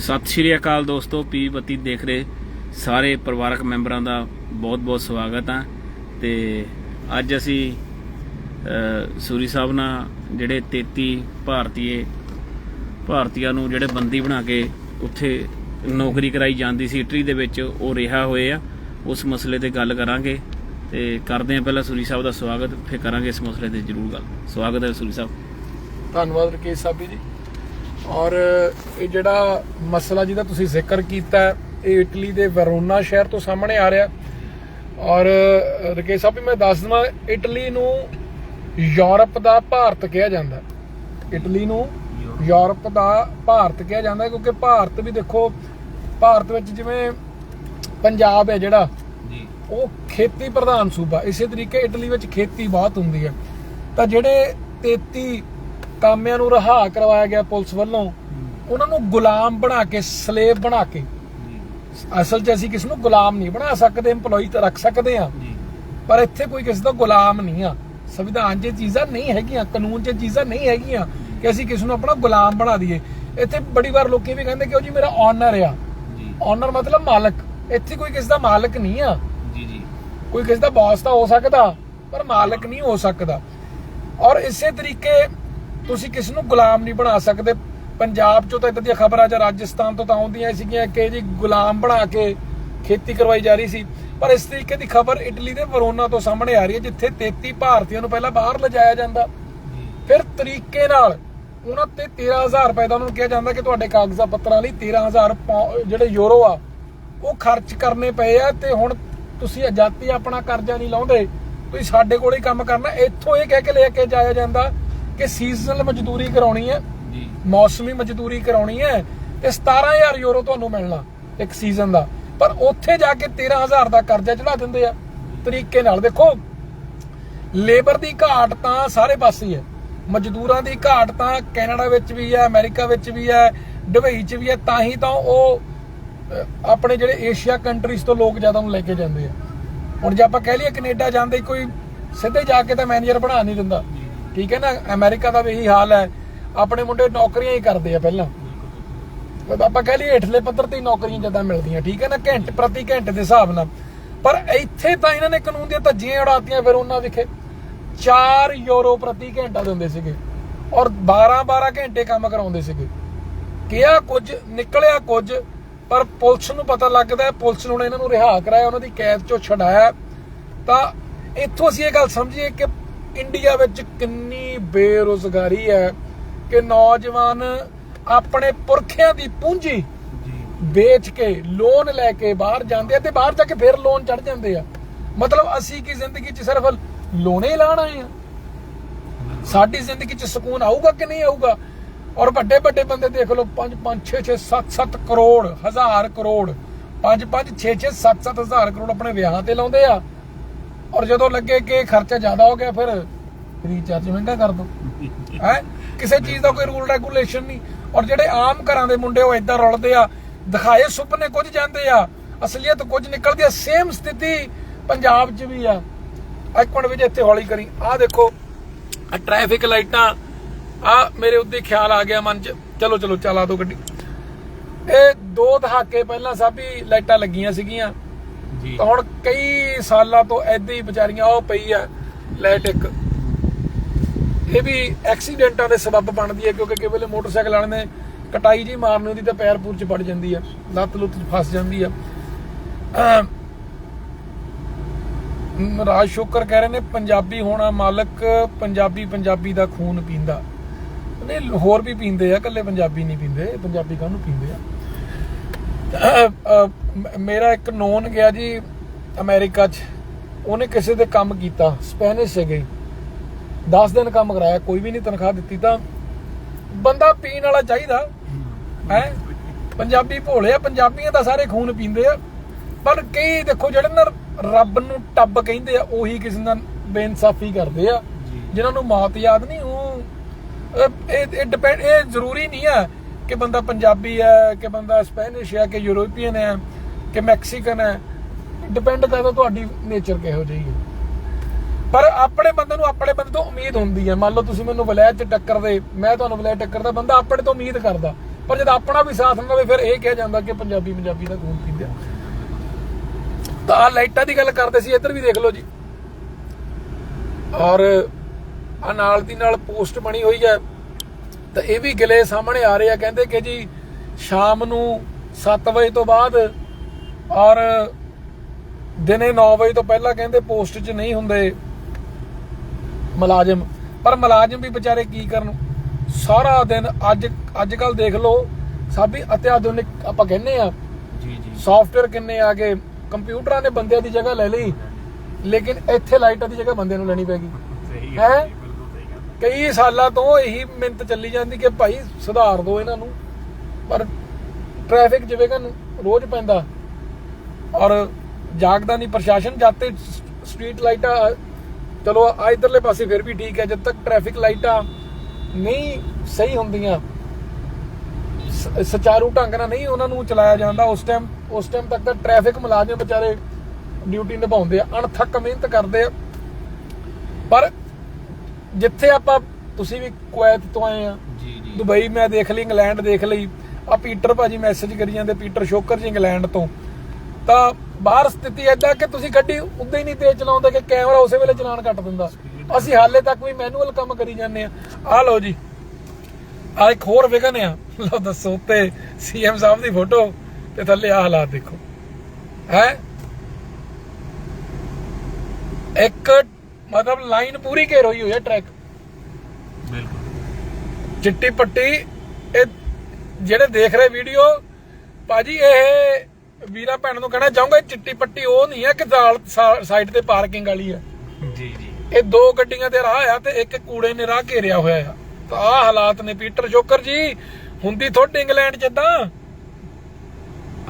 ਸਤਿ ਸ਼੍ਰੀ ਅਕਾਲ ਦੋਸਤੋ, ਪੀ ਬੱਤੀ ਦੇਖ ਰਹੇ ਸਾਰੇ ਪਰਿਵਾਰਕ ਮੈਂਬਰਾਂ ਦਾ ਬਹੁਤ-ਬਹੁਤ ਸਵਾਗਤ ਆ। ਤੇ ਅੱਜ ਅਸੀਂ ਸੂਰੀ ਸਾਹਿਬ ਨਾਲ ਜਿਹੜੇ 33 ਭਾਰਤੀਏ, ਭਾਰਤੀਆਂ ਨੂੰ ਜਿਹੜੇ ਬੰਦੀ ਬਣਾ ਕੇ ਉੱਥੇ ਨੌਕਰੀ ਕਰਾਈ ਜਾਂਦੀ ਸੀ, ਇਟਲੀ ਦੇ ਵਿੱਚ ਉਹ ਰਿਹਾ ਹੋਏ ਆ। ਉਸ ਮਸਲੇ ਤੇ ਗੱਲ ਕਰਾਂਗੇ ਤੇ ਕਰਦੇ ਆ ਪਹਿਲਾਂ ਸੂਰੀ ਸਾਹਿਬ ਦਾ ਸਵਾਗਤ, ਫਿਰ ਕਰਾਂਗੇ ਇਸ ਮਸਲੇ ਤੇ ਜ਼ਰੂਰ ਗੱਲ। ਸਵਾਗਤ ਹੈ ਸੂਰੀ ਸਾਹਿਬ। ਧੰਨਵਾਦ ਰਕੇਸ਼ ਸਾਬੀ ਜੀ। ਔਰ ਇਹ ਜਿਹੜਾ ਮਸਲਾ ਜਿਹਦਾ ਤੁਸੀਂ ਜ਼ਿਕਰ ਕੀਤਾ ਇਹ ਇਟਲੀ ਦੇ ਵੈਰੋਨਾ ਸ਼ਹਿਰ ਤੋਂ ਸਾਹਮਣੇ ਆ ਰਿਹਾ। ਔਰ ਰਕੇਸ਼ ਸਾਬੀ ਮੈਂ ਦੱਸ ਦਵਾਂ ਇਟਲੀ ਨੂੰ ਯੂਰਪ ਦਾ ਭਾਰਤ ਕਿਹਾ ਜਾਂਦਾ। ਇਟਲੀ ਨੂੰ ਯੂਰਪ ਦਾ ਭਾਰਤ ਕਿਹਾ ਜਾਂਦਾ ਕਿਉਂਕਿ ਭਾਰਤ ਵੀ ਦੇਖੋ ਭਾਰਤ ਵਿੱਚ ਜਿਵੇਂ ਪੰਜਾਬ ਹੈ ਜਿਹੜਾ ਜੀ। ਉਹ ਖੇਤੀ ਪ੍ਰਧਾਨ ਸੂਬਾ। ਇਸੇ ਤਰੀਕੇ ਇਟਲੀ ਵਿੱਚ ਖੇਤੀ ਬਹੁਤ ਹੁੰਦੀ ਹੈ। ਤਾਂ ਜਿਹੜੇ 33 ਕਾਮਿਆਂ ਨੂੰ ਰਿਹਾ ਕਰਵਾਇਆ ਗਿਆ ਪੁਲਿਸ ਵੱਲੋਂ। ਉਹਨਾਂ ਨੂੰ ਗੁਲਾਮ ਬਣਾ ਕੇ ਸਲੇਵ ਬਣਾ ਕੇ। ਅਸਲ 'ਚ ਅਸੀਂ ਕਿਸ ਨੂੰ ਗੁਲਾਮ ਨਹੀਂ ਬਣਾ ਸਕਦੇ EMPLOYE ਤਾਂ ਰੱਖ ਸਕਦੇ ਆ ਪਰ ਇੱਥੇ ਕੋਈ ਕਿਸੇ ਦਾ ਗੁਲਾਮ ਨਹੀਂ ਆ। ਸੰਵਿਧਾਨ 'ਚ ਚੀਜ਼ਾਂ ਨਹੀਂ ਹੈਗੀਆਂ ਕਾਨੂੰਨ 'ਚ ਚੀਜ਼ਾਂ ਨਹੀਂ ਹੈਗੀਆਂ ਕਿ ਅਸੀਂ ਕਿਸ ਨੂੰ ਆਪਣਾ ਗੁਲਾਮ ਬਣਾ ਦਈਏ। ਇੱਥੇ ਬੜੀ ਵਾਰ ਲੋਕੀ ਵੀ ਕਹਿੰਦੇ ਕਿ ਉਹ ਜੀ ਮੇਰਾ ਓਨਰ ਆ। ਓਨਰ ਮਤਲਬ ਮਾਲਕ। ਇੱਥੇ ਕੋਈ ਕਿਸੇ ਦਾ ਮਾਲਕ ਨਹੀਂ ਆ। ਜੀ ਜੀ। ਕੋਈ ਕਿਸੇ ਦਾ ਬੌਸ ਤਾਂ ਹੋ ਸਕਦਾ ਪਰ ਮਾਲਕ ਨਹੀਂ ਹੋ ਸਕਦਾ। ਔਰ ਇਸੇ ਤਰੀਕੇ ਤੁਸੀਂ ਕਿਸ ਨੂੰ ਗੁਲਾਮ ਨਹੀਂ ਬਣਾ ਸਕਦੇ। ਪੰਜਾਬ ਚੋਂ ਤਾਂ ਇਦਾਂ ਦੀਆਂ ਖਬਰਾਂ ਜਾਂ ਰਾਜਸਥਾਨ ਤੋਂ ਤਾਂ ਆਉਂਦੀਆਂ ਸੀਗੀਆਂ ਕਿ ਜੀ ਗੁਲਾਮ ਬਣਾ ਕੇ ਖੇਤੀ ਕਰਵਾਈ ਜਾ ਰਹੀ ਸੀ। ਪਰ ਇਸ ਤਰੀਕੇ ਦੀ ਖਬਰ ਇਟਲੀ ਦੇ ਵਰੋਨਾ ਤੋਂ ਸਾਹਮਣੇ ਆ ਰਹੀ ਹੈ, ਜਿੱਥੇ 33 ਭਾਰਤੀਆਂ ਨੂੰ ਪਹਿਲਾਂ ਬਾਹਰ ਲਿਜਾਇਆ ਜਾਂਦਾ। ਫਿਰ ਤਰੀਕੇ ਨਾਲ ਉਹਨਾਂ ਤੇ 13000 ਰੁਪਏ ਦਾ ਉਹਨਾਂ ਨੂੰ ਕਿਹਾ ਜਾਂਦਾ ਕਿ ਤੁਹਾਡੇ ਕਾਗਜ਼ਾਂ ਪੱਤਰਾਂ ਲਈ 13000 ਪੌ- ਜਿਹੜੇ ਯੂਰੋ ਆ, ਉਹ ਖਰਚ ਕਰਨੇ ਪਏ ਆ ਤੇ ਹੁਣ ਤੁਸੀਂ ਆਜ਼ਾਦੀ ਆਪਣਾ ਕਰਜ਼ਾ ਨਹੀਂ ਲਾਉਂਦੇ। ਤੁਸੀਂ ਸਾਡੇ ਕੋਲ ਕੰਮ ਕਰਨਾ। ਇੱਥੋਂ ਇਹ ਕਹਿ ਕੇ ਲੈ ਕੇ ਜਾਇਆ ਜਾਂਦਾ ਕਿ ਸੀਜ਼ਨਲ ਮਜ਼ਦੂਰੀ ਕਰਾਉਣੀ ਹੈ ਜੀ। ਮੌਸਮੀ ਮਜ਼ਦੂਰੀ ਕਰਾਉਣੀ ਹੈ ਤੇ 17000 ਯੂਰੋ ਤੁਹਾਨੂੰ ਮਿਲਣਾ ਇੱਕ ਸੀਜ਼ਨ ਦਾ। ਪਰ ਉੱਥੇ ਜਾ ਕੇ 13000 ਦਾ ਕਰਜ਼ਾ ਚੜਾ ਦਿੰਦੇ ਆ। ਤਰੀਕੇ ਨਾਲ ਦੇਖੋ ਲੇਬਰ ਦੀ ਘਾਟ ਤਾਂ ਸਾਰੇ ਪਾਸੇ ਹੀ ਮਜ਼ਦੂਰਾਂ ਦੀ ਘਾਟ ਤਾਂ ਕੈਨੇਡਾ ਵਿੱਚ ਵੀ ਹੈ ਅਮਰੀਕਾ ਵਿੱਚ ਵੀ ਹੈ ਦੁਬਈ 'ਚ ਵੀ ਹੈ ਤਾਂ ਹੀ ਤਾਂ ਉਹ ਆਪਣੇ ਜਿਹੜੇ ਏਸ਼ੀਆ ਕੰਟਰੀਜ਼ ਤੋਂ ਲੋਕ ਜ਼ਿਆਦਾ ਨੂੰ ਲੈ ਕੇ ਜਾਂਦੇ ਆ। ਹੁਣ ਜੇ ਆਪਾਂ ਕਹਿ ਲਈਏ ਕੈਨੇਡਾ ਜਾਂਦੇ ਕੋਈ ਸਿੱਧੇ ਜਾ ਕੇ ਤਾਂ ਮੈਨੇਜਰ ਬਣਾ ਨਹੀਂ ਦਿੰਦਾ। ਠੀਕ ਹੈ ਨਾ? ਅਮਰੀਕਾ ਦਾ ਵੀ ਇਹੀ ਹਾਲ ਹੈ। ਆਪਣੇ ਮੁੰਡੇ ਨੌਕਰੀਆਂ ਹੀ ਕਰਦੇ ਆ ਪਹਿਲਾਂ। ਆਪਾਂ ਕਹਿ ਲਈਏ ਹੇਠਲੇ ਪੱਧਰ ਤੇ ਨੌਕਰੀਆਂ ਜ਼ਿਆਦਾ ਮਿਲਦੀਆਂ, ਠੀਕ ਹੈ ਨਾ? ਘੰਟੇ ਪ੍ਰਤੀ ਘੰਟੇ ਦੇ ਹਿਸਾਬ ਨਾਲ। ਪਰ ਇੱਥੇ ਤਾਂ ਇਹਨਾਂ ਨੇ ਕਾਨੂੰਨ ਦੀਆਂ ਧੱਜੀਆਂ ਉਡਾਤੀਆਂ ਫਿਰ ਉਹਨਾਂ ਵਿਖੇ। 4 ਯੂਰੋ ਪ੍ਰਤੀ ਘੰਟਾ ਦਿੰਦੇ ਸੀਗੇ ਔਰ 12 12 ਘੰਟੇ ਕੰਮ ਕਰਾਉਂਦੇ ਸੀਗੇ। ਕਿਹਾ ਕੁਝ, ਨਿਕਲਿਆ ਕੁਝ, ਪਰ ਪੁਲਿਸ ਨੂੰ ਪਤਾ ਲੱਗਦਾ ਪੁਲਿਸ ਨੇ ਇਹਨਾਂ ਨੂੰ ਰਿਹਾ ਕਰਾਇਆ, ਉਹਨਾਂ ਦੀ ਕੈਦ ਚੋਂ ਛਡਾਇਆ। ਤਾਂ ਇੱਥੋਂ ਅਸੀਂ ਇਹ ਗੱਲ ਸਮਝੀਏ ਕਿ ਇੰਡੀਆ ਵਿੱਚ ਕਿੰਨੀ ਬੇਰੁਜ਼ਗਾਰੀ ਹੈ ਕਿ ਨੌਜਵਾਨ ਆਪਣੇ ਪੁਰਖਿਆਂ ਦੀ ਪੂੰਜੀ ਵੇਚ ਕੇ ਲੋਨ ਲੈ ਕੇ ਬਾਹਰ ਜਾਂਦੇ ਆ ਤੇ ਬਾਹਰ ਜਾ ਕੇ ਫਿਰ ਲੋਨ ਚੜ ਜਾਂਦੇ ਆ। ਮਤਲਬ ਅਸੀਂ ਕੀ ਜ਼ਿੰਦਗੀ 'ਚ ਸਿਰਫ ਲੋਨੇ ਲਾਣ ਆਏ ਆ? ਸਾਡੀ ਜ਼ਿੰਦਗੀ 'ਚ ਸਕੂਨ ਆਊਗਾ ਕਿ ਨਹੀਂ ਆਊਗਾ? ਔਰ ਵੱਡੇ ਵੱਡੇ ਬੰਦੇ ਦੇਖ ਲਓ 5 5 6 6 7 7 ਕਰੋੜ ਹਜ਼ਾਰ ਕਰੋੜ 5 5 6 6 7 7 ਹਜ਼ਾਰ ਕਰੋੜ ਆਪਣੇ ਵਿਆਹਾਂ ਤੇ ਲਾਉਂਦੇ ਆ। ਔਰ ਜਦੋਂ ਲੱਗੇ ਕਿ ਖਰਚਾ ਜ਼ਿਆਦਾ ਹੋ ਗਿਆ, ਫਿਰ ਰੀਚਾਰਜ ਮਹਿੰਗਾ ਕਰ ਦੋ। ਹੈ? ਕਿਸੇ ਚੀਜ਼ ਦਾ ਕੋਈ ਰੂਲ ਰੈਗੂਲੇਸ਼ਨ ਨਹੀਂ। ਔਰ ਜਿਹੜੇ ਆਮ ਘਰਾਂ ਦੇ ਮੁੰਡੇ ਉਹ ਇਦਾਂ ਰੁਲਦੇ ਆ, ਦਿਖਾਏ ਸੁਪਨੇ ਕੁਝ ਜਾਂਦੇ ਆ, ਅਸਲੀਅਤ ਕੁਝ ਨਿਕਲਦੀ ਆ ਸੇਮ ਸਥਿਤੀ ਪੰਜਾਬ 'ਚ ਵੀ ਆ। ਇੱਕ ਮਿੰਟ ਵਿੱਚ ਇੱਥੇ ਹੌਲੀ ਕਰੀ। ਆਹ ਦੇਖੋ ਆ ਟ੍ਰੈਫਿਕ ਲਾਈਟਾਂ ਆ। ਮੇਰੇ ਉੱਤੇ ਖਿਆਲ ਆ ਗਿਆ ਮਨ 'ਚ। ਚਲੋ ਚਲੋ, ਚਲਾ ਦੋ ਗੱਡੀ। ਇਹ ਦੋ ਦਹਾਕੇ ਪਹਿਲਾਂ ਸਾਬੀ ਲਾਈਟਾਂ ਲੱਗੀਆਂ ਸੀਗੀਆਂ। ਤਾਂ ਹੁਣ ਕਈ ਸਾਲਾਂ ਤੋਂ ਐਦਾਂ ਹੀ ਵਿਚਾਰੀਆਂ ਉਹ ਪਈ ਆ, ਲਾਈਟ ਇਹ ਵੀ ਐਕਸੀਡੈਂਟਾਂ ਦੇ ਸਬਬ ਬਣਦੀ ਹੈ ਕਿਉਂਕਿ ਕਈ ਵੇਲੇ ਮੋਟਰਸਾਈਕਲ ਵਾਲੇ ਨੇ ਕਟਾਈ ਜੀ ਮਾਰਨ ਉਹਦੀ ਤਾਂ ਪੈਰ ਪੂਰ ਚ ਪੜ ਜਾਂਦੀ ਆ, ਲੱਤ ਲੁੱਤ ਚ ਫਸ ਜਾਂਦੀ ਆ। ਰਾਜ ਸ਼ੋਕਰ ਕਹਿ ਰਹੇ ਨੇ ਪੰਜਾਬੀ ਹੋਣਾ ਮਾਲਕ ਪੰਜਾਬੀ ਪੰਜਾਬੀ ਦਾ ਖੂਨ ਪੀਂਦਾ। ਨਹੀਂ, ਹੋਰ ਵੀ ਪੀਂਦੇ ਆ ਕੱਲੇ ਪੰਜਾਬੀ ਨਹੀਂ ਪੀਂਦੇ, ਪੰਜਾਬੀ ਕਾਹਨੂੰ ਪੀਂਦੇ ਆ? ਮੇਰਾ ਇੱਕ ਨੋਨ ਗਿਆ ਜੀ ਅਮਰੀਕਾ 'ਚ। ਉਹਨੇ ਕਿਸੇ ਦੇ ਕੰਮ ਕੀਤਾ ਸਪੈਨਿਸ਼ ਸੀਗੇ। 10 ਦਿਨ ਕੰਮ ਕਰਾਇਆ ਕੋਈ ਵੀ ਨਹੀਂ ਤਨਖਾਹ ਦਿੱਤੀ ਤਾਂ। ਬੰਦਾ ਪੀਣ ਵਾਲਾ ਚਾਹੀਦਾ ਹੈ। ਪੰਜਾਬੀ ਭੋਲੇ ਆ ਪੰਜਾਬੀਆਂ ਦਾ ਸਾਰੇ ਖੂਨ ਪੀਂਦੇ ਆ। ਪਰ ਕਈ ਦੇਖੋ ਜਿਹੜੇ ਨਾ ਰੱਬ ਨੂੰ ਟੱਬ ਕਹਿੰਦੇ ਆ ਉਹੀ ਕਿਸੇ ਨਾਲ ਬੇਇਨਸਾਫੀ ਕਰਦੇ ਆ। ਜਿਨ੍ਹਾਂ ਨੂੰ ਮੌਤ ਯਾਦ ਨਹੀਂ ਉਹ ਇਹ ਇਹ ਡਿਪੈਂਡ ਇਹ ਜ਼ਰੂਰੀ ਨਹੀਂ ਹੈ ਕਿ ਬੰਦਾ ਪੰਜਾਬੀ ਹੈ, ਕਿ ਬੰਦਾ ਸਪੈਨਿਸ਼ ਹੈ, ਕਿ ਯੂਰੋਪੀਅਨ ਹੈ, ਕਿ ਮੈਕਸੀਕਨ ਹੈ ਡਿਪੈਂਡ ਕਰਦਾ ਤੁਹਾਡੀ ਨੇਚਰ ਕਿਹੋ ਜਿਹੀ ਹੈ। ਪਰ ਆਪਣੇ ਬੰਦੇ ਨੂੰ ਆਪਣੇ ਬੰਦੇ ਤੋਂ ਉਮੀਦ ਹੁੰਦੀ ਹੈ। ਮੰਨ ਲਓ ਤੁਸੀਂ ਮੈਨੂੰ ਵਲੈਤ ਚ ਟੱਕਰ ਦੇ ਮੈਂ ਤੁਹਾਨੂੰ ਵਲੈਤ ਟੱਕਰ ਦਾ ਬੰਦਾ ਆਪਣੇ ਤੋਂ ਉਮੀਦ ਕਰਦਾ। ਪਰ ਜਦ ਆਪਣਾ ਵੀ ਸਾਥ ਨਾ ਹੋਵੇ ਫਿਰ ਇਹ ਕਿਹਾ ਜਾਂਦਾ ਕਿ ਪੰਜਾਬੀ ਪੰਜਾਬੀ ਦਾ ਖੂਨ ਪੀਂਦੇ ਤਾਂ ਆਹ ਲਾਈਟਾਂ ਦੀ ਗੱਲ ਕਰਦੇ ਸੀ, ਇੱਧਰ ਵੀ ਦੇਖ ਲਓ ਜੀ। ਔਰ ਆ ਨਾਲ ਦੀ ਨਾਲ ਪੋਸਟ ਬਣੀ ਹੋਈ ਹੈ। ਤਾਂ ਇਹ ਵੀ ਗਿਲੇ ਸਾਹਮਣੇ ਆ ਰਹੇ ਆ ਕਹਿੰਦੇ ਕਿ ਜੀ ਸ਼ਾਮ ਨੂੰ 7 ਵਜੇ ਤੋਂ ਬਾਅਦ ਔਰ ਦਿਨੇ 9 ਵਜੇ ਤੋਂ ਪਹਿਲਾਂ ਕਹਿੰਦੇ ਪੋਸਟ 'ਚ ਨਹੀਂ ਹੁੰਦੇ ਮੁਲਾਜ਼ਮ। ਪਰ ਮੁਲਾਜ਼ਮ ਵੀ ਵਿਚਾਰੇ ਕੀ ਕਰਨ? ਸਾਰਾ ਦਿਨ ਅੱਜ ਅੱਜ ਕੱਲ ਦੇਖ ਲਓ ਸਭ ਹੀ ਅਤਿਆਧੁਨਿਕ ਆਪਾਂ ਕਹਿੰਦੇ ਆ ਜੀ ਜੀ। ਸੌਫਟਵੇਅਰ ਕਿੰਨੇ ਆ ਗਏ। ਕੰਪਿਊਟਰਾਂ ਨੇ ਬੰਦਿਆਂ ਦੀ ਜਗ੍ਹਾ ਲੈ ਲਈ ਲੇਕਿਨ ਇੱਥੇ ਲਾਈਟਾਂ ਦੀ ਜਗ੍ਹਾ ਬੰਦੇ ਨੂੰ ਲੈਣੀ ਪੈਗੀ ਸਹੀ ਹੈ? ਕਈ ਸਾਲਾਂ ਤੋਂ ਇਹੀ ਮਿੰਤ ਚੱਲੀ ਜਾਂਦੀ ਕਿ ਭਾਈ ਸੁਧਾਰ ਦਿਓ ਇਹਨਾਂ ਨੂੰ। ਪਰ ਟ੍ਰੈਫਿਕ ਜਿਵੇਂ ਕਿ ਰੋਜ਼ ਪੈਂਦਾ ਔਰ ਜਾਗਦਾ ਨਹੀਂ, ਪ੍ਰਸ਼ਾਸਨ ਜਾਤੇ ਸਟਰੀਟ ਲਾਈਟਾਂ ਚਲੋ ਆ ਇਧਰਲੇ ਪਾਸੇ ਫਿਰ ਵੀ ਠੀਕ ਹੈ, ਜਦ ਤੱਕ ਟ੍ਰੈਫਿਕ ਲਾਈਟਾਂ ਨਹੀਂ ਸਹੀ ਹੁੰਦੀਆਂ। ਸ- ਸੁਚਾਰੂ ਢੰਗ ਨਾਲ ਨਹੀਂ ਉਹਨਾਂ ਨੂੰ ਚਲਾਇਆ ਜਾਂਦਾ। ਉਸ ਟਾਈਮ ਉਸ ਟਾਈਮ ਤੱਕ ਤਾਂ ਟ੍ਰੈਫਿਕ ਮੁਲਾਜ਼ਮ ਵਿਚਾਰੇ ਡਿਊਟੀ ਨਿਭਾਉਂਦੇ ਆ, ਅਣਥੱਕ ਮਿਹਨਤ ਕਰਦੇ ਆ। ਪਰ ਜਿੱਥੇ ਆਪਾਂ ਤੁਸੀਂ ਵੀ ਕੁਵੈਤ ਤੋਂ ਆਏ ਆ ਜੀ ਜੀ। ਦੁਬਈ ਮੈਂ ਦੇਖ ਲਈ ਇੰਗਲੈਂਡ ਦੇਖ ਲਈ ਆ ਪੀਟਰ ਭਾਜੀ ਮੈਸੇਜ ਕਰੀ ਜਾਂਦੇ ਪੀਟਰ ਸ਼ੋਕਰ ਜੀ ਇੰਗਲੈਂਡ ਤੋਂ। ਤਾਂ ਬਾਹਰ ਸਥਿਤੀ ਐਦਾਂ ਕਿ ਤੁਸੀਂ ਗੱਡੀ ਉਦਾਂ ਹੀ ਨਹੀਂ ਤੇਜ਼ ਚਲਾਉਂਦੇ ਕਿ ਕੈਮਰਾ ਉਸੇ ਵੇਲੇ ਚਲਾਨ ਕੱਟ ਦਿੰਦਾ। ਅਸੀਂ ਹਾਲੇ ਤੱਕ ਵੀ ਮੈਨੂਅਲ ਕੰਮ ਕਰੀ ਜਾਂਦੇ ਆ। ਆ ਲਓ ਜੀ ਆ ਇੱਕ ਹੋਰ ਵਿਗਨ ਆ। ਲਓ ਦੱਸੋ ਉੱਤੇ ਸੀਐਮ ਸਾਹਿਬ ਦੀ ਫੋਟੋ ਤੇ ਥੱਲੇ ਆ ਹਾਲਾਤ ਦੇਖੋ। ਹੈ? ਇੱਕ ਮਤਲਬ ਲਾਈਨ ਪੂਰੀ ਘੇਰ ਹੋਈ ਹੋਈ ਹੈ ਟਰੈਕ ਬਿਲਕੁਲ। ਚਿੱਟੀ ਪੱਟੀ ਇਹ ਜਿਹੜੇ ਦੇਖ ਰਹੇ ਵੀਡੀਓ ਭਾਜੀ ਇਹ ਵੀਰਾ ਭੈਣ ਨੂੰ ਕਹਿਣਾ ਚਾਹੂੰਗਾ ਚਿੱਟੀ ਪੱਟੀ ਉਹ ਨਹੀਂ ਹੈ ਕਿ ਸਾਈਡ ਤੇ ਪਾਰਕਿੰਗ ਵਾਲੀ ਹੈ। ਜੀ ਜੀ। ਇਹ ਦੋ ਗੱਡੀਆਂ ਤੇ ਰਾਹ ਆ ਤੇ ਇੱਕ ਕੂੜੇ ਨੇ ਰਾਹ ਘੇਰਿਆ ਹੋਇਆ ਆ। ਤਾਂ ਆਹ ਹਾਲਾਤ ਨੇ ਪੀਟਰ ਜੋਕਰ ਜੀ ਹੁੰਦੀ ਤੁਹਾਡੇ ਇੰਗਲੈਂਡ ਚ ਤਾਂ।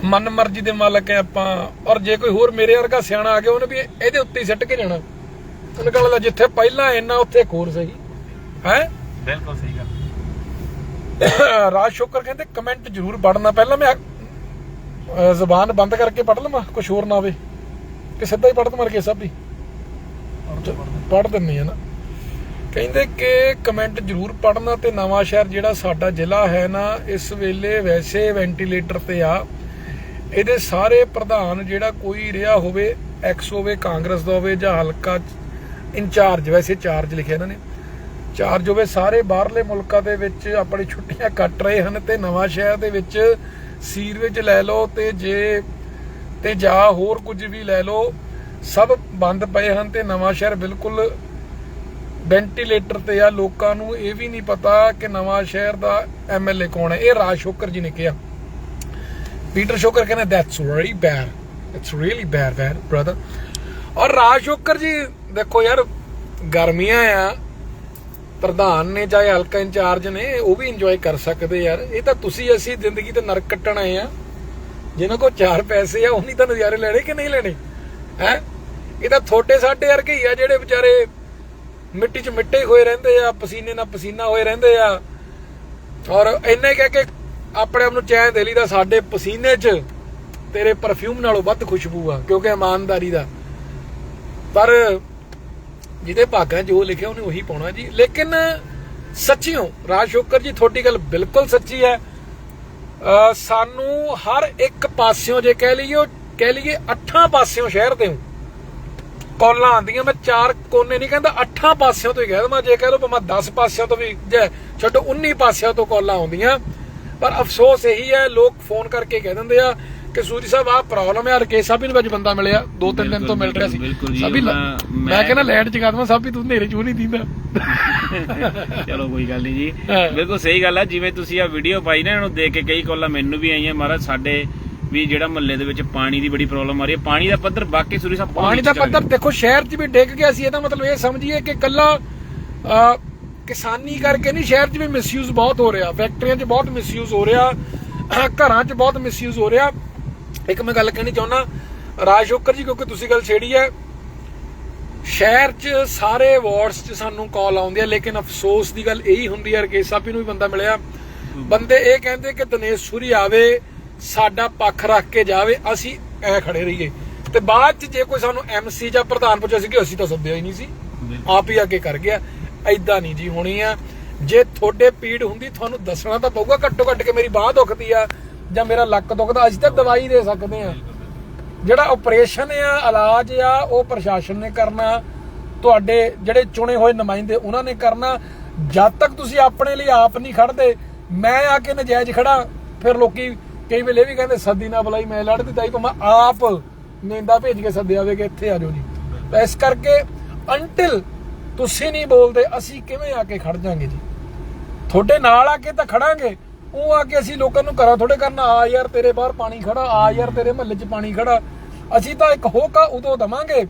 ਮਨ ਮਰਜ਼ੀ ਦੇ ਮਾਲਕ ਹੈ ਆਪਾਂ ਔਰ ਜੇ ਕੋਈ ਹੋਰ ਮੇਰੇ ਵਰਗਾ ਸਿਆਣਾ ਆ ਗਿਆ ਉਹਨੇ ਵੀ ਇਹਦੇ ਉੱਤੇ ਹੀ ਸਿੱਟ ਕੇ ਜਾਣਾ। ਉਹਨੇ ਕਹਿੰਦਾ ਜਿੱਥੇ ਪਹਿਲਾਂ ਇੰਨਾ ਉੱਥੇ ਹੋਰ ਸਹੀ ਹੈ? ਬਿਲਕੁਲ ਸਹੀ ਗੱਲ। ਰਾਜ ਸ਼ੁਕਰ ਕਹਿੰਦੇ ਕਮੈਂਟ ਜ਼ਰੂਰ ਪੜਨਾ ਪਹਿਲਾਂ ਮੈਂ ਜ਼ੁਬਾਨ ਬੰਦ ਕਰਕੇ ਪੜ ਲਵਾਂ ਕੁਝ ਹੋਰ ਨਾ ਆਵੇ। ਕਿ ਸਿੱਧਾ ਹੀ ਪੜ ਦਮਰ ਕੇ ਸਭ। ਹੀ ਪੜ ਦਿੰਨੀ ਆ ਨਾ। ਕਹਿੰਦੇ ਕਿ ਕਮੈਂਟ ਜ਼ਰੂਰ ਪੜਨਾ ਤੇ ਨਵਾਂ ਸ਼ਹਿਰ ਜਿਹੜਾ ਸਾਡਾ ਜ਼ਿਲ੍ਹਾ ਹੈ ਨਾ ਇਸ ਵੇਲੇ ਵੈਸੇ ਵੈਂਟੀਲੇਟਰ ਤੇ ਆ। ਇਹਦੇ ਸਾਰੇ ਪ੍ਰਧਾਨ ਜਿਹੜਾ ਕੋਈ ਰਿਹਾ ਹੋਵੇ ਐਕਸ ਹੋਵੇ ਕਾਂਗਰਸ ਦਾ ਹੋਵੇ ਜਾਂ ਹਲਕਾ ਇੰਚਾਰਜ, ਵੈਸੇ ਚਾਰਜ ਲਿਖਿਆ ਇਹਨਾਂ ਨੇ। ਚਾਰਜ ਹੋਵੇ, ਸਾਰੇ ਬਾਹਰਲੇ ਮੁਲਕਾਂ ਦੇ ਵਿੱਚ ਆਪਣੀ ਛੁੱਟੀਆਂ ਕੱਟ ਰਹੇ ਹਨ ਤੇ ਨਵਾਂ ਸ਼ਹਿਰ ਦੇ ਵਿੱਚ ਸੀਰਵੇਜ ਲੈ ਲਓ ਤੇ ਜੇ, ਤੇ ਜਾਂ ਹੋਰ ਕੁਝ ਵੀ ਲੈ ਲਓ, ਸਭ ਬੰਦ ਪਏ ਹਨ ਤੇ ਨਵਾਂ ਸ਼ਹਿਰ ਬਿਲਕੁਲ ਵੈਂਟੀਲੇਟਰ ਤੇ ਆ। ਲੋਕਾਂ ਨੂੰ ਇਹ ਵੀ ਨਹੀਂ ਪਤਾ ਕਿ ਨਵਾਂ ਸ਼ਹਿਰ ਦਾ ਐਮਐਲਏ ਕੌਣ ਹੈ। ਇਹ ਰਾਜ ਸ਼ੋਕਰ ਜੀ ਨੇ ਕਿਹਾ। ਪੀਟਰ ਸ਼ੋਕਰ ਕਹਿੰਦਾ that's very bad it's really bad bad brother ਔਰ ਰਾਜ ਸ਼ੋਕਰ ਜੀ, ਦੇਖੋ ਯਾਰ, ਗਰਮੀਆਂ ਆ, ਪ੍ਰਧਾਨ ਨੇ ਚਾਹੇ ਹਲਕਾ ਇੰਚਾਰਜ ਨੇ, ਉਹ ਵੀ ਇੰਜੋਏ ਕਰ ਸਕਦੇ ਯਾਰ। ਇਹ ਤਾਂ ਤੁਸੀਂ ਅਸੀਂ ਜ਼ਿੰਦਗੀ ਤੇ ਨਰਕ ਕੱਟਣ ਆਏ ਆ। ਜਿਨ੍ਹਾਂ ਕੋਲ ਚਾਰ ਪੈਸੇ ਆ, ਉਹਨੀ ਤਾਂ ਨਜ਼ਾਰੇ ਲੈਣੇ ਕਿ ਨਹੀਂ ਲੈਣੇ? ਹੈ? ਇਹ ਤਾਂ ਥੋੜੇ ਸਾਡੇ ਵਰਗੇ ਹੀ ਆ, ਜਿਹੜੇ ਵਿਚਾਰੇ ਮਿੱਟੀ 'ਚ ਮਿੱਟੇ ਹੋਏ ਰਹਿੰਦੇ ਆ, ਪਸੀਨੇ ਨਾਲ ਪਸੀਨਾ ਹੋਏ ਰਹਿੰਦੇ ਆ। ਔਰ ਇੰਨੇ ਕਹਿ ਕੇ ਆਪਣੇ ਆਪ ਨੂੰ ਚੈਨ ਦੇ ਲਈ ਦਾ ਸਾਡੇ ਪਸੀਨੇ 'ਚ ਤੇਰੇ ਪਰਫਿਊਮ ਨਾਲੋਂ ਵੱਧ ਖੁਸ਼ਬੂ ਆ, ਕਿਉਂਕਿ ਇਮਾਨਦਾਰੀ ਦਾ। ਪਰ ਜਿਹਦੇ ਭਾਗਾਂ 'ਚ ਲਿਖਿਆ ਉਹਨੇ ਉਹੀ ਪਾਉਣਾ ਜੀ। ਲੇਕਿਨ ਸੱਚੀਓ, ਰਾਜ ਸ਼ੋਕਰ ਜੀ, ਤੁਹਾਡੀ ਗੱਲ ਬਿਲਕੁਲ ਸੱਚੀ ਹੈ। ਸਾਨੂੰ ਹਰ ਇੱਕ ਪਾਸਿਓਂ ਜੇ ਕਹਿ ਲਈਏ ਕਹਿ ਲਈਏ ਅੱਠਾਂ ਪਾਸਿਓਂ ਸ਼ਹਿਰ ਦੇ ਕਾਲਾਂ ਆਉਂਦੀਆਂ, ਮੈਂ ਚਾਰ ਕੋਨੇ ਨਹੀਂ ਕਹਿੰਦਾ, ਅੱਠਾਂ ਪਾਸਿਓਂ ਤੋਂ ਹੀ ਕਹਿ ਦਵਾਂ। ਜੇ ਕਹਿ ਲਓ ਭਾਵੇਂ 10 ਪਾਸਿਓਂ ਤੋਂ ਵੀ ਜੇ ਛੱਡੋ 19 ਪਾਸਿਓਂ ਤੋਂ ਕਾਲਾਂ ਆਉਂਦੀਆਂ। ਪਰ ਅਫਸੋਸ ਇਹੀ ਹੈ, ਲੋਕ ਫੋਨ ਕਰਕੇ ਕਹਿ ਦਿੰਦੇ ਆ ਕਿ ਸੂਰੀ ਸਾਹਿਬ ਆਹ ਪ੍ਰੋਬਲਮ ਹੈ ਰਕੇਸ਼ ਸਾਹਿਬ ਨੂੰ ਅੱਜ ਬੰਦਾ ਮਿਲਿਆ। ਦੋ ਤਿੰਨ ਦਿਨ ਤੋਂ ਮਿਲ ਰਿਹਾ ਸੀ। ਉਹਨਾਂ- ਮੈਂ ਕਹਿੰਦਾ ਲਾਈਟ ਜਗਾ ਦਵਾਂ ਸਾਬੀ ਤੂੰ ਹਨੇਰੇ ਚੋਂ ਨਹੀਂ ਦੀਂਦਾ। ਚਲੋ ਕੋਈ ਗੱਲ ਨਹੀਂ ਜੀ। ਬਿਲਕੁਲ ਸਹੀ ਗੱਲ ਹੈ ਜਿਵੇਂ ਤੁਸੀਂ ਆ ਵੀਡੀਓ ਪਾਈ ਨਾ ਇਹਨੂੰ ਦੇਖ ਕੇ ਕਈ ਕਾਲਾਂ ਮੈਨੂੰ ਵੀ ਆਈਆਂ। ਮਹਾਰਾਜ ਸਾਡੇ ਵੀ ਜਿਹੜਾ ਮਹੱਲੇ ਦੇ ਵਿੱਚ ਪਾਣੀ ਦੀ ਬੜੀ ਪ੍ਰੋਬਲਮ ਆ ਰਹੀ ਹੈ। ਪਾਣੀ ਦਾ ਪੱਧਰ ਬਾਕੀ ਸੂਰੀ ਸਾਹਿਬ ਪਾਣੀ ਦਾ ਪੱਧਰ ਦੇਖੋ ਸ਼ਹਿਰ 'ਚ ਵੀ ਡਿੱਗ ਗਿਆ ਸੀ ਇਹਦਾ ਮਤਲਬ ਇਹ ਸਮਝੀਏ ਕਿ ਕੱਲਾ ਕਿਸਾਨੀ ਕਰਕੇ ਨਹੀਂ ਸ਼ਹਿਰ 'ਚ ਵੀ ਮਿਸਯੂਜ਼ ਬਹੁਤ ਹੋ ਰਿਹਾ। ਫੈਕਟਰੀਆਂ 'ਚ ਬਹੁਤ ਮਿਸਯੂਜ਼ ਹੋ ਰਿਹਾ। ਘਰਾਂ 'ਚ ਬਹੁਤ ਮਿਸਯੂਜ਼ ਹੋ ਰਿਹਾ। ਇੱਕ ਮੈਂ ਗੱਲ ਕਹਿਣੀ ਚਾਹੁੰਦਾ ਰਾਜ ਸ਼ੋਕਰ ਜੀ ਕਿਉਂਕਿ ਤੁਸੀਂ ਗੱਲ ਛੇੜੀ ਹੈ ਸ਼ਹਿਰ 'ਚ ਸਾਰੇ ਵਾਰਡਸ 'ਚ ਸਾਨੂੰ ਕਾਲ ਆਉਂਦੀ ਹੈ ਲੇਕਿਨ ਅਫਸੋਸ ਦੀ ਗੱਲ ਇਹੀ ਹੁੰਦੀ ਹੈ ਰਕੇਸ਼ ਸਾਹਿਬ ਨੂੰ ਵੀ ਬੰਦਾ ਮਿਲਿਆ। ਬੰਦੇ ਇਹ ਕਹਿੰਦੇ ਕਿ ਦਿਨੇਸ਼ ਸੂਰੀ ਆਵੇ ਸਾਡਾ ਪੱਖ ਰੱਖ ਕੇ ਜਾਵੇ ਅਸੀਂ ਐ ਖੜੇ ਰਹੀਏ। ਤੇ ਬਾਅਦ 'ਚ ਜੇ ਕੋਈ ਸਾਨੂੰ ਐਮਸੀ ਜਾਂ ਪ੍ਰਧਾਨ ਪੁੱਛਿਆ ਸੀ ਕਿ ਅਸੀਂ ਤਾਂ ਸੱਦਿਆ ਹੀ ਨਹੀਂ ਸੀ। ਆਪ ਹੀ ਅੱਗੇ ਕਰ ਗਿਆ। ਐਦਾਂ ਨਹੀਂ ਜੀ ਹੋਣੀ ਆ। ਜੇ ਤੁਹਾਡੇ ਪੀੜ ਹੁੰਦੀ ਤੁਹਾਨੂੰ ਦੱਸਣਾ ਤਾਂ ਪਊਗਾ ਘੱਟੋ ਘੱਟ ਕਿ ਮੇਰੀ ਬਾਹ ਦੁਖਦੀ ਆ। ਜਾਂ ਮੇਰਾ ਲੱਕ ਦੁਖਦਾ, ਅਸੀਂ ਤਾਂ ਦਵਾਈ ਦੇ ਸਕਦੇ ਆ ਜਿਹੜਾ ਆਪਰੇਸ਼ਨ ਆ, ਇਲਾਜ ਆ, ਉਹ ਪ੍ਰਸ਼ਾਸਨ ਨੇ ਕਰਨਾ। ਤੁਹਾਡੇ ਜਿਹੜੇ ਚੁਣੇ ਹੋਏ ਨੁਮਾਇੰਦੇ, ਉਹਨਾਂ ਨੇ ਕਰਨਾ। ਜਦ ਤੱਕ ਤੁਸੀਂ ਆਪਣੇ ਲਈ ਆਪ ਨਹੀਂ ਖੜਦੇ ਮੈਂ ਆ ਕੇ ਨਜਾਇਜ਼ ਖੜਾ ਫਿਰ ਲੋਕੀ ਕਈ ਵੇਲੇ ਇਹ ਵੀ ਕਹਿੰਦੇ, ਸੱਦੀ ਨਾ ਬੁਲਾਈ, ਮੈਂ ਲੜਦੀ ਤਾਈ ਮੈਂ ਆਪ ਨੇਂਦਾ ਭੇਜ ਕੇ ਸੱਦਿਆ ਵੇ ਕਿ ਇੱਥੇ ਆ ਜਾਓ ਜੀ। ਇਸ ਕਰਕੇ ਅੰਟਿਲ ਤੁਸੀਂ ਨਹੀਂ ਬੋਲਦੇ, ਅਸੀਂ ਕਿਵੇਂ ਆ ਕੇ ਖੜ ਜਾਾਂਗੇ ਜੀ? ਤੁਹਾਡੇ ਨਾਲ ਆ ਕੇ ਤਾਂ ਖੜਾਂਗੇ ਉਹ ਆ ਕੇ ਅਸੀਂ ਲੋਕਾਂ ਨੂੰ ਘਰਾਂ ਥੋੜੇ ਕਰਨਾ ਆ ਯਾਰ ਤੇਰੇ ਬਾਹਰ ਪਾਣੀ ਖੜਾ ਆ ਯਾਰ ਤੇਰੇ ਮਹੱਲੇ 'ਚ ਪਾਣੀ ਖੜਾ। ਅਸੀਂ ਤਾਂ ਇੱਕ ਹੋਕਾ ਉਦੋਂ ਦਵਾਂਗੇ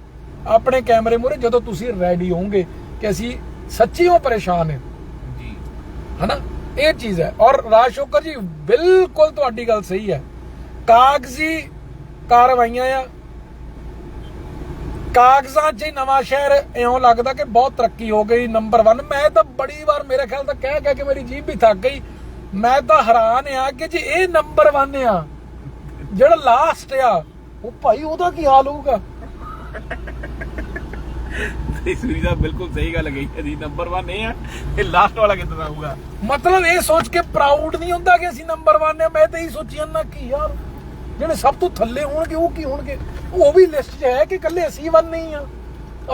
ਆਪਣੇ ਕੈਮਰੇ ਮੂਹਰੇ ਜਦੋਂ ਤੁਸੀਂ ਰੈਡੀ ਹੋਵੋਗੇ ਕਿ ਅਸੀਂ ਸੱਚੀ ਹੋ ਪਰੇਸ਼ਾਨ ਹਾਂ। ਜੀ। ਹਨਾ? ਇਹ ਚੀਜ਼ ਹੈ। ਔਰ ਰਾਜ ਸ਼ੋਕਰ ਜੀ ਬਿਲਕੁਲ ਤੁਹਾਡੀ ਗੱਲ ਸਹੀ ਹੈ। ਕਾਗਜ਼ੀ ਕਾਰਵਾਈਆਂ ਆ। ਕਾਗਜ਼ਾਂ 'ਚ ਨਵਾਂ ਸ਼ਹਿਰ ਇਉਂ ਲੱਗਦਾ ਕਿ ਬਹੁਤ ਤਰੱਕੀ ਹੋ ਗਈ। ਨੰਬਰ 1 ਮੈਂ ਤਾਂ ਬੜੀ ਵਾਰ ਮੇਰੇ ਖਿਆਲ ਤਾਂ ਕਹਿ ਕਹਿ ਕੇ ਮੇਰੀ ਜੀਭ ਵੀ ਥੱਕ ਗਈ। ਮੈਂ ਤਾਂ ਹੈਰਾਨ ਆ ਕਿ ਜੇ ਇਹ ਨੰਬਰ 1 ਆ ਜਿਹੜਾ ਲਾਸਟ ਆ ਉਹ ਭਾਈ ਉਹਦਾ ਕੀ ਹਾਲ ਹੋਊਗਾ? ਤੇ ਸੂਰੀ ਸਾਹਿਬ ਬਿਲਕੁਲ ਸਹੀ ਗੱਲ ਕਹੀ ਹੈ ਜੀ ਨੰਬਰ 1 ਇਹ ਆ ਇਹ ਲਾਸਟ ਵਾਲਾ ਕਿੱਦਾਂ ਆਊਗਾ ਮਤਲਬ ਇਹ ਸੋਚ ਕੇ ਪ੍ਰਾਊਡ ਨਹੀਂ ਹੁੰਦਾ ਕਿ ਅਸੀਂ ਨੰਬਰ 1 ਆ ਮੈਂ ਤਾਂ ਇਹੀ ਸੋਚੀ ਜਾਂਦਾ ਕਿ ਯਾਰ ਜਿਹੜੇ ਸਭ ਤੋਂ ਥੱਲੇ ਹੋਣਗੇ ਉਹ ਕੀ ਹੋਣਗੇ? ਉਹ ਵੀ ਲਿਸਟ 'ਚ ਹੈ ਕਿ ਇਕੱਲੇ ਅਸੀਂ ਵਨ ਨਹੀਂ ਆ?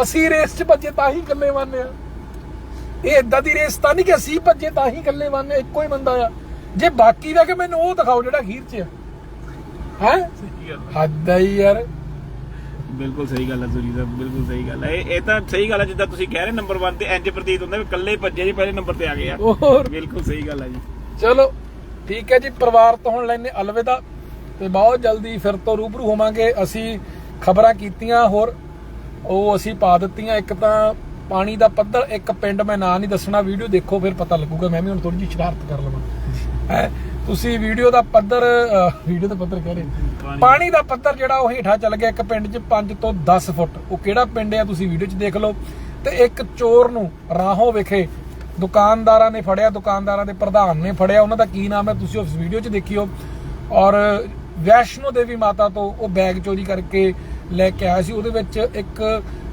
ਅਸੀਂ ਰੇਸ 'ਚ ਭੱਜੇ ਤਾਂ ਹੀ ਇਕੱਲੇ ਵਨ ਆ। ਇਹ ਇਦਾਂ ਦੀ ਰੇਸ ਤਾਂ ਨਹੀਂ ਕਿ ਅਸੀਂ ਭੱਜੇ ਤਾਂ ਹੀ ਇਕੱਲੇ ਆ ਇੱਕੋ ਹੀ ਬੰਦਾ ਆ। ਜੇ ਬਾਕੀ ਦਾ ਕਿ ਮੈਨੂੰ ਉਹ ਦਿਖਾਓ ਜਿਹੜਾ ਅਖੀਰ 'ਚ ਆ। ਹੈ? ਹੱਦ ਆ ਯਾਰ। ਬਿਲਕੁਲ ਸਹੀ ਗੱਲ ਹੈ ਸੂਰੀ ਸਾਹਿਬ ਬਿਲਕੁਲ ਸਹੀ ਗੱਲ ਹੈ ਇਹ ਇਹ ਤਾਂ ਸਹੀ ਗੱਲ ਹੈ ਜਿੱਦਾਂ ਤੁਸੀਂ ਕਹਿ ਰਹੇ ਨੰਬਰ 1 ਤੇ ਇੰਜ ਪ੍ਰਤੀਤ ਹੁੰਦਾ ਵੀ ਇਕੱਲੇ ਭੱਜੇ ਜੀ ਪਹਿਲੇ ਨੰਬਰ ਤੇ ਆ ਗਏ ਆ। ਹੋਰ। ਬਿਲਕੁਲ ਸਹੀ ਗੱਲ ਹੈ ਜੀ। ਚਲੋ ਠੀਕ ਹੈ ਜੀ ਪਰਿਵਾਰ ਤੋਂ ਹੁਣ ਲੈਣੇ ਅਲਵਿਦਾ ਤੇ ਬਹੁਤ ਜਲਦੀ ਫਿਰ ਤੋਂ ਰੂਬਰੂ ਹੋਵਾਂਗੇ। ਅਸੀਂ ਖਬਰਾਂ ਕੀਤੀਆਂ ਹੋਰ ਉਹ ਅਸੀਂ ਪਾ ਦਿੱਤੀਆਂ। ਇੱਕ ਤਾਂ ਪਾਣੀ ਦਾ ਪੱਧਰ ਇੱਕ ਪਿੰਡ ਮੈਂ ਨਾਂ ਨਹੀਂ ਦੱਸਣਾ ਵੀਡੀਓ ਦੇਖੋ ਫਿਰ ਪਤਾ ਲੱਗੂਗਾ। ਮੈਂ ਵੀ ਹੁਣ ਥੋੜੀ ਜਿਹੀ ਸ਼ਰਾਰਤ ਕਰ ਲਵਾਂ। ਹੈ? ਤੁਸੀਂ ਵੀਡੀਓ ਦਾ ਪੱਧਰ ਵੀਡੀਓ ਦਾ ਪੱਧਰ ਕਹਿ ਰਹੇ ਪਾਣੀ। ਦਾ ਪੱਧਰ ਜਿਹੜਾ ਉਹ ਹੇਠਾਂ ਚੱਲ ਗਿਆ ਇੱਕ ਪਿੰਡ 'ਚ 5 ਤੋਂ 10 ਫੁੱਟ। ਉਹ ਕਿਹੜਾ ਪਿੰਡ ਹੈ ਤੁਸੀਂ ਵੀਡੀਓ 'ਚ ਦੇਖ ਲਓ। ਤੇ ਇੱਕ ਚੋਰ ਨੂੰ ਰਾਹੋਂ ਵਿਖੇ ਦੁਕਾਨਦਾਰਾਂ ਨੇ ਫੜਿਆ ਦੁਕਾਨਦਾਰਾਂ ਦੇ ਪ੍ਰਧਾਨ ਨੇ ਫੜਿਆ। ਉਹਨਾਂ ਦਾ ਕੀ ਨਾਮ ਹੈ ਤੁਸੀਂ ਉਸ ਵੀਡੀਓ 'ਚ ਦੇਖਿਓ। ਔਰ ਵੈਸ਼ਨੋ ਦੇਵੀ ਮਾਤਾ ਤੋਂ ਉਹ ਬੈਗ ਚੋਰੀ ਕਰਕੇ ਲੈ ਕੇ ਆਇਆ ਸੀ। ਉਹਦੇ ਵਿੱਚ ਇੱਕ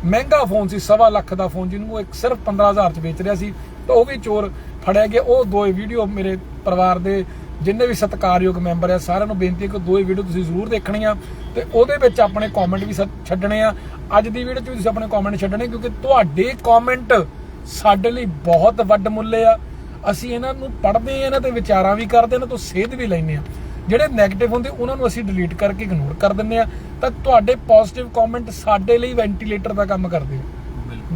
ਮਹਿੰਗਾ ਫੋਨ ਸੀ, ਸਵਾ ਲੱਖ ਦਾ ਫੋਨ ਜਿਹਨੂੰ ਇੱਕ ਸਿਰਫ 15000 ਚ ਵੇਚ ਰਿਹਾ ਸੀ, ਤਾਂ ਉਹ ਵੀ ਚੋਰ ਫੜਿਆ ਗਿਆ। ਉਹ ਦੋਏ ਵੀਡੀਓ ਮੇਰੇ ਪਰਿਵਾਰ ਦੇ ਜਿੰਨੇ ਵੀ ਸਤਿਕਾਰਯੋਗ ਮੈਂਬਰ ਆ, ਸਾਰਿਆਂ ਨੂੰ ਬੇਨਤੀ ਹੈ ਕਿ ਦੋਏ ਵੀਡੀਓ ਤੁਸੀਂ ਜ਼ਰੂਰ ਦੇਖਣੀਆਂ ਤੇ ਉਹਦੇ ਵਿੱਚ ਆਪਣੇ ਕਮੈਂਟ ਵੀ ਸ- ਛੱਡਣੇ ਆ। ਅੱਜ ਦੀ ਵੀਡੀਓ 'ਚ ਵੀ ਤੁਸੀਂ ਆਪਣੇ ਕਮੈਂਟ ਛੱਡਣੇ, ਕਿਉਂਕਿ ਤੁਹਾਡੇ ਕਮੈਂਟ ਸਾਡੇ ਲਈ ਬਹੁਤ ਵੱਡ ਮੁੱਲ ਆ। ਅਸੀਂ ਇਹਨਾਂ ਨੂੰ ਪੜ੍ਹਦੇ ਆ, ਇਹਨਾਂ ਤੇ ਵਿਚਾਰਾਂ ਵੀ ਕਰਦੇ ਇਹਨਾਂ ਤੋਂ ਸੇਧ ਵੀ ਲੈਂਦੇ ਆ। ਜਿਹੜੇ 네ਗੇਟਿਵ ਹੁੰਦੇ ਉਹਨਾਂ ਨੂੰ ਅਸੀਂ ਡਿਲੀਟ ਕਰਕੇ ਇਗਨੋਰ ਕਰ ਦਿੰਦੇ ਆ ਤਾਂ ਤੁਹਾਡੇ ਪੋਜ਼ਿਟਿਵ ਕਮੈਂਟ ਸਾਡੇ ਲਈ ਵੈਂਟੀਲੇਟਰ ਦਾ ਕੰਮ ਕਰਦੇ ਆ।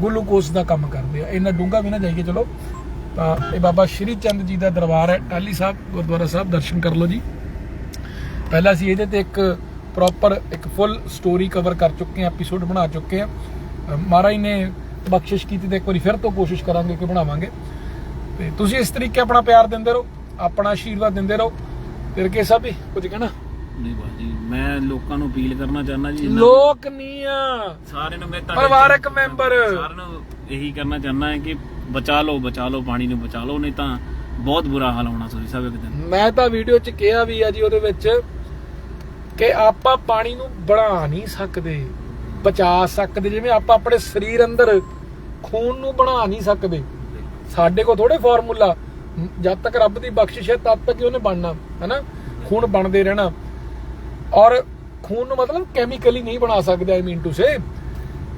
ਗਲੂਕੋਸ ਦਾ ਕੰਮ ਕਰਦੇ ਆ। ਇੰਨਾ ਡੂੰਘਾ ਵੀ ਨਾ ਜਾਈਏ ਚਲੋ। ਤਾਂ ਇਹ ਬਾਬਾ ਸ਼੍ਰੀ ਚੰਦ ਜੀ ਦਾ ਦਰਬਾਰ ਹੈ ਟਾਲੀ ਸਾਹਿਬ ਗੁਰਦੁਆਰਾ ਸਾਹਿਬ ਦਰਸ਼ਨ ਕਰ ਲਓ ਜੀ। ਪਹਿਲਾਂ ਅਸੀਂ ਇਹਦੇ ਤੇ ਇੱਕ ਪ੍ਰੋਪਰ ਇੱਕ ਫੁੱਲ ਸਟੋਰੀ ਕਵਰ ਕਰ ਚੁੱਕੇ ਹਾਂ ਐਪੀਸੋਡ ਬਣਾ ਚੁੱਕੇ ਹਾਂ। ਅਹ ਮਹਾਰਾਜ ਨੇ ਬਖਸ਼ਿਸ਼ ਕੀਤੀ ਤੇ ਇੱਕ ਵਾਰੀ ਫਿਰ ਤੋਂ ਕੋਸ਼ਿਸ਼ ਕਰਾਂਗੇ ਕਿ ਬਣਾਵਾਂਗੇ। ਤੇ ਤੁਸੀਂ ਇਸ ਤਰੀਕੇ ਆਪਣਾ ਪਿਆਰ ਦਿੰਦੇ ਰਹੋ ਆਪਣਾ ਆਸ਼ੀਰਵਾਦ ਦਿੰਦੇ ਰਹੋ। ਫਿਰ ਕੇ ਸਾਹਿਬ ਵੀ ਕੁਝ ਕਹਿਣਾ? ਨਹੀਂ ਬਾਜੀ ਮੈਂ ਲੋਕਾਂ ਨੂੰ ਅਪੀਲ ਕਰਨਾ ਚਾਹੁੰਦਾ ਜੀ ਇਹਨਾਂ- ਲੋਕ ਨਹੀਂ ਆ। ਸਾਰਿਆਂ ਨੂੰ ਮੈਂ ਤੁਹਾਡੇ ਪਰਿਵਾਰਕ ਮੈਂਬਰ। ਸਾਰਿਆਂ ਨੂੰ ਇਹੀ ਕਰਨਾ ਚਾਹੁੰਦਾ ਹੈ ਕਿ ਬਚਾ ਲਓ ਬਚਾ ਲਓ ਪਾਣੀ ਨੂੰ ਬਚਾ ਲਓ ਨਹੀਂ ਤਾਂ ਬਹੁਤ ਬੁਰਾ ਹਾਲ ਹੋਣਾ ਸੂਰੀ ਸਾਹਿਬ ਇੱਕ ਦਿਨ। ਮੈਂ ਤਾਂ ਵੀਡੀਓ 'ਚ ਕਿਹਾ ਵੀ ਆ ਜੀ ਉਹਦੇ ਵਿੱਚ ਕਿ ਆਪਾਂ ਪਾਣੀ ਨੂੰ ਬਣਾ ਨਹੀਂ ਸਕਦੇ ਬਚਾ ਸਕਦੇ ਜਿਵੇਂ ਆਪਾਂ ਆਪਣੇ ਸਰੀਰ ਅੰਦਰ ਖੂਨ ਨੂੰ ਬਣਾ ਨਹੀਂ ਸਕਦੇ। ਸਾਡੇ ਕੋਲ ਥੋੜੇ ਫਾਰਮੂਲਾ ਜਦ ਤੱਕ ਰੱਬ ਦੀ ਬਖਸ਼ਿਸ਼ ਹੈ, ਤਦ ਤੱਕ ਹੀ ਉਹਨੇ ਬਣਨਾ, ਹੈਨਾ? ਖੂਨ ਬਣਦੇ ਰਹਿਣਾ। ਔਰ ਖੂਨ ਨੂੰ ਮਤਲਬ ਕੈਮੀਕਲੀ ਨਹੀਂ ਬਣਾ ਸਕਦੇ ਆਈ ਮੀਨ ਟੂ ਸੇ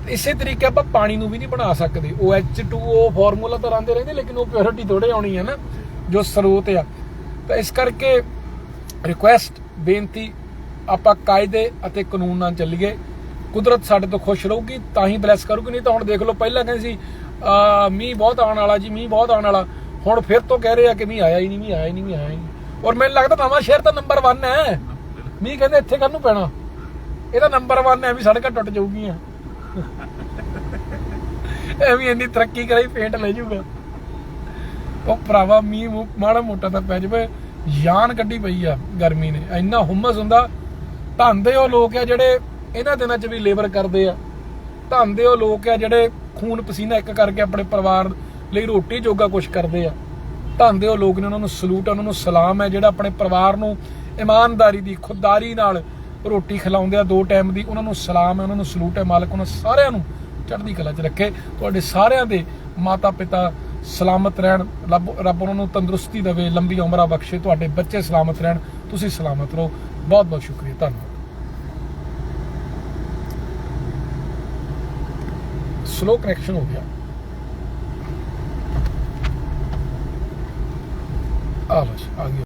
ਇਸੇ ਤਰੀਕੇ ਆਪਾਂ ਪਾਣੀ ਨੂੰ ਵੀ ਨਹੀਂ ਬਣਾ ਸਕਦੇ। ਉਹ H2O ਫਾਰਮੂਲਾ ਤਾਂ ਰਹਿੰਦੇ ਰਹਿੰਦੇ, ਲੇਕਿਨ ਉਹ ਪਿਓਰਿਟੀ ਥੋੜੇ ਆਉਣੀ ਹੈ ਨਾ, ਜੋ ਸਰੋਤ ਆ। ਤਾਂ ਇਸ ਕਰਕੇ ਰਿਕੁਐਸਟ ਬੇਨਤੀ, ਆਪਾਂ ਕਾਇਦੇ ਅਤੇ ਕਾਨੂੰਨ ਨਾਲ ਚੱਲੀਏ। ਕੁਦਰਤ ਸਾਡੇ ਤੋਂ ਖੁਸ਼ ਰਹੂਗੀ, ਤਾਂ ਹੀ ਬਲੈਸ ਕਰੂਗੀ। ਨਹੀਂ ਤਾਂ ਹੁਣ ਦੇਖ ਲਓ, ਪਹਿਲਾਂ ਕਹਿੰਦੇ ਸੀ ਆ ਮੀਂਹ ਬਹੁਤ ਆਉਣ ਵਾਲਾ ਜੀ, ਮੀਂਹ ਬਹੁਤ ਆਉਣ ਵਾਲਾ। ਹੁਣ ਫਿਰ ਤੋਂ ਕਹਿ ਰਹੇ ਆ ਕਿ ਮੀਂਹ ਆਇਆ ਹੀ ਨਹੀਂ, ਮੀਂਹ ਆਇਆ ਹੀ ਨਹੀਂ, ਮੀਂਹ ਆਇਆ ਹੀ ਨਹੀਂ। ਔਰ ਮੈਨੂੰ ਲੱਗਦਾ ਨਵਾਂ ਸ਼ਹਿਰ ਤਾਂ ਨੰਬਰ 1 ਹੈ। ਮੀਂਹ ਕਹਿੰਦੇ ਇੱਥੇ ਕਾਹਨੂੰ ਪੈਣਾ? ਇਹ ਨੰਬਰ 1 ਹੈ ਵੀ ਸੜਕਾਂ ਟੁੱਟ ਜਾਊਗੀਆਂ। ਇਹ ਵੀ ਇੰਨੀ ਤਰੱਕੀ ਕਰਾਈ ਪੇਂਟ ਲੈ ਜਾਊਗਾ। ਉਹ ਭਰਾਵਾ, ਮੀਂਹ ਮਾੜਾ ਮੋਟਾ ਤਾਂ ਪੈ ਜਾਵੇ। ਜਾਨ ਕੱਢੀ ਪਈ ਆ ਗਰਮੀ ਨੇ। ਇੰਨਾ ਹੁਮਸ ਹੁੰਦਾ। ਧੰਦੇ ਉਹ ਲੋਕ ਆ ਜਿਹੜੇ ਇਹਨਾਂ ਦਿਨਾਂ 'ਚ ਵੀ ਲੇਬਰ ਕਰਦੇ ਆ। ਧੰਦੇ ਉਹ ਲੋਕ ਆ ਜਿਹੜੇ ਖੂਨ ਪਸੀਨਾ ਇੱਕ ਕਰਕੇ ਆਪਣੇ ਪਰਿਵਾਰ ਲਈ ਰੋਟੀ ਜੋਗਾ ਕੁਝ ਕਰਦੇ ਆ। ਧੰਦੇ ਉਹ ਲੋਕ ਨੇ, ਉਹਨਾਂ ਨੂੰ ਸਲੂਟ ਉਹਨਾਂ ਨੂੰ ਸਲਾਮ ਹੈ ਜਿਹੜਾ ਆਪਣੇ ਪਰਿਵਾਰ ਨੂੰ ਇਮਾਨਦਾਰੀ ਦੀ ਖੁਦਦਾਰੀ ਨਾਲ ਰੋਟੀ ਖਿਲਾਉਂਦੇ ਆ, ਦੋ ਟਾਈਮ ਦੀ ਉਹਨਾਂ ਨੂੰ ਸਲਾਮ ਹੈ ਉਹਨਾਂ ਨੂੰ ਸਲੂਟ ਹੈ ਮਾਲਕ ਉਹਨਾਂ ਸਾਰਿਆਂ ਨੂੰ ਚੜ੍ਹਦੀ ਕਲਾ 'ਚ ਰੱਖੇ। ਤੁਹਾਡੇ ਸਾਰਿਆਂ ਦੇ ਮਾਤਾ ਪਿਤਾ ਸਲਾਮਤ ਰਹਿਣ, ਰੱਬ ਰੱਬ ਉਹਨਾਂ ਨੂੰ ਤੰਦਰੁਸਤੀ ਦੇਵੇ, ਲੰਬੀ ਉਮਰਾਂ ਬਖਸ਼ੇ, ਤੁਹਾਡੇ ਬੱਚੇ ਸਲਾਮਤ ਰਹਿਣ, ਤੁਸੀਂ ਸਲਾਮਤ ਰਹੋ। ਬਹੁਤ ਬਹੁਤ ਸ਼ੁਕਰੀਆ, ਧੰਨਵਾਦ। ਸਲੋ ਕਨੈਕਸ਼ਨ ਹੋ ਗਿਆ। ਆ ਲਓ ਜੀ, ਆ ਗਿਆ